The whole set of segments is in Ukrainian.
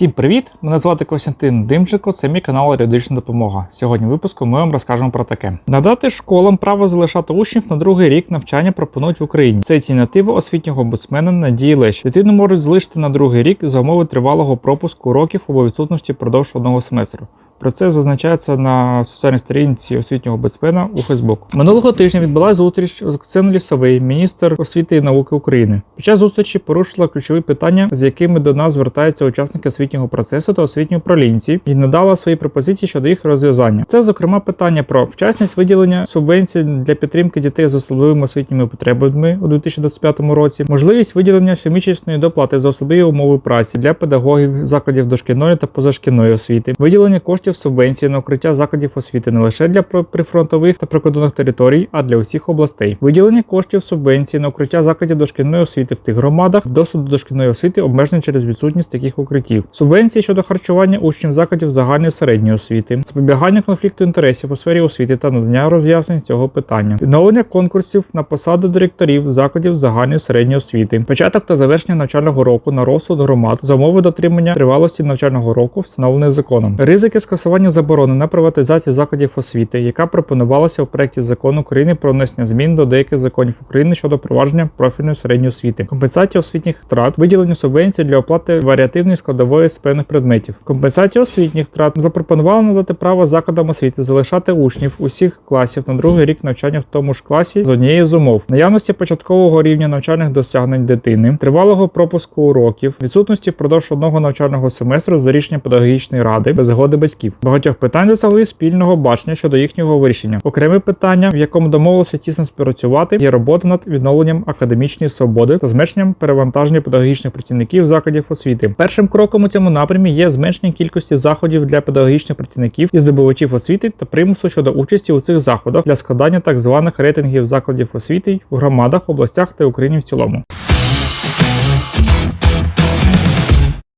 Всім привіт! Мене звати Костянтин Димченко, це мій канал Юридична допомога. Сьогодні в випуску ми вам розкажемо про таке: надати школам право залишати учнів на другий рік навчання пропонують в Україні. Це ініціатива освітнього омбудсмена Надії Лещ. Дитину можуть залишити на другий рік за умови тривалого пропуску уроків або відсутності впродовж одного семестру. Про це зазначається на соціальній сторінці освітнього омбудсмена у Фейсбук. Минулого тижня відбулася зустріч з Оксаною Лісовий, міністр освіти і науки України. Під час зустрічі порушила ключові питання, з якими до нас звертаються учасники освітнього процесу та освітні управлінці, і надала свої пропозиції щодо їх розв'язання. Це, зокрема, питання про вчасність виділення субвенцій для підтримки дітей з особливими освітніми потребами у 2025 році, можливість виділення щомісячної доплати за особливі умови праці для педагогів закладів дошкільної та позашкільної освіти, виділення коштів субвенції на укриття закладів освіти не лише для прифронтових та прикордонних територій, а для усіх областей. Виділення коштів субвенції на укриття закладів дошкільної освіти в тих громадах, доступ до дошкільної освіти обмежений через відсутність таких укриттів. Субвенції щодо харчування учнів закладів загальної середньої освіти, запобігання конфлікту інтересів у сфері освіти та надання роз'яснень цього питання, відновлення конкурсів на посаду директорів закладів загальної середньої освіти, початок та завершення навчального року на розсуд громад за умови дотримання тривалості навчального року, встановлених законом, ризики скасування заборони на приватизацію закладів освіти, яка пропонувалася у проєкті закону України про внесення змін до деяких законів України щодо провадження профільної середньої освіти, компенсація освітніх втрат, виділення субвенцій для оплати варіативної складової з певних предметів, компенсація освітніх втрат запропонувала надати право закладам освіти залишати учнів усіх класів на другий рік навчання в тому ж класі з однією з умов. Наявності початкового рівня навчальних досягнень дитини, тривалого пропуску уроків, відсутності впродовж одного навчального семестру за рішенням педагогічної ради без згоди батьків. Багатьох питань досягли спільного бачення щодо їхнього вирішення. Окреме питання, в якому домовилися тісно співпрацювати, є робота над відновленням академічної свободи та зменшенням перевантаження педагогічних працівників закладів освіти. Першим кроком у цьому напрямі є зменшення кількості заходів для педагогічних працівників і здобувачів освіти та примусу щодо участі у цих заходах для складання так званих рейтингів закладів освіти в громадах, областях та Україні в цілому.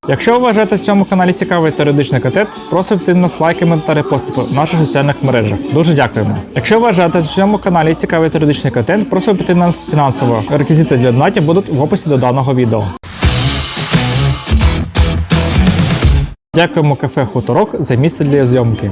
Якщо ви вважаєте в цьому каналі цікавий теоретичний контент, просимо йти нас лайками та репостами в наших соціальних мережах. Дуже дякуємо. Якщо ви вважаєте в цьому каналі цікавий теоретичний контент, просимо піти нас фінансово. Реквізити для донатів будуть в описі до даного відео. Дякуємо кафе Хуторок за місце для зйомки.